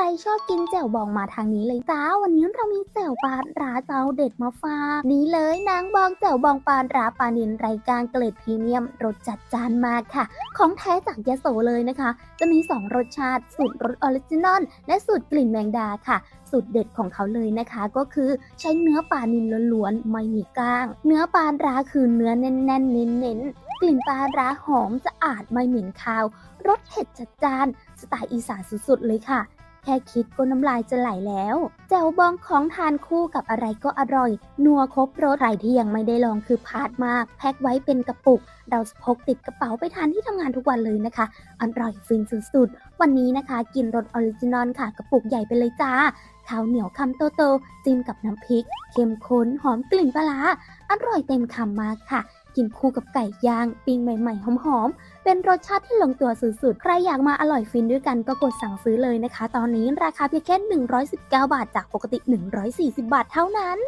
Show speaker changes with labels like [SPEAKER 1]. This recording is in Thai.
[SPEAKER 1] รชอบกินแจ่วบองมาทางนี้เลยจ้า วันนี้เรามีแจ่วปลาร้าเจ้าเด็ดมาฝาก นี่เลยนางบองแจ่วบองปลาร้าปลานินไรกลางเกล็ดพรีเมียมรสจัดจานมากค่ะ ของแท้จากยะโสเลยนะคะ จะมี 2 รสชาติสูตรรสออริจินอลและสูตรกลิ่นแมงดาค่ะสูตรเด็ดของเขาเลยนะคะ ก็คือใช้เนื้อปลานินล้วนๆไม่มีก้าง เนื้อปลาร้าคือเนื้อแน่นๆเน้นๆกลิ่นปลาร้าหอมสะอาดไม่เหม็นคาวรสเผ็ดจัดจ้านสไตล์อีสานสุดๆเลยค่ะ แค่คิดก็น้ำลายจะไหลแล้วแจ่วบองของทานคู่กับอะไรก็อร่อย นัวครบรสใครที่ยังไม่ได้ลองคือพลาดมาก แพ็คไว้เป็นกระปุก เราพกติดกระเป๋าไปทานที่ทำงานทุกวันเลยนะคะ อร่อยฟินสุดๆ วันนี้นะคะ กินรสออริจินอลค่ะ กระปุกใหญ่ไปเลยจ้าข้าวเหนียวคำโตๆจิ้มกับน้ำพริกเข้มข้นหอมกลิ่นปลาอร่อยเต็มคำมากค่ะ กินคู่กับไก่ย่าง ปิ้งใหม่ๆ หอมๆ เป็นรสชาติที่ลงตัวสุดๆ ใครอยากมาอร่อยฟินด้วยกันก็กดสั่งซื้อเลยนะคะ ตอนนี้ราคาเพียงแค่ 119 บาทจากปกติ 140 บาทเท่านั้น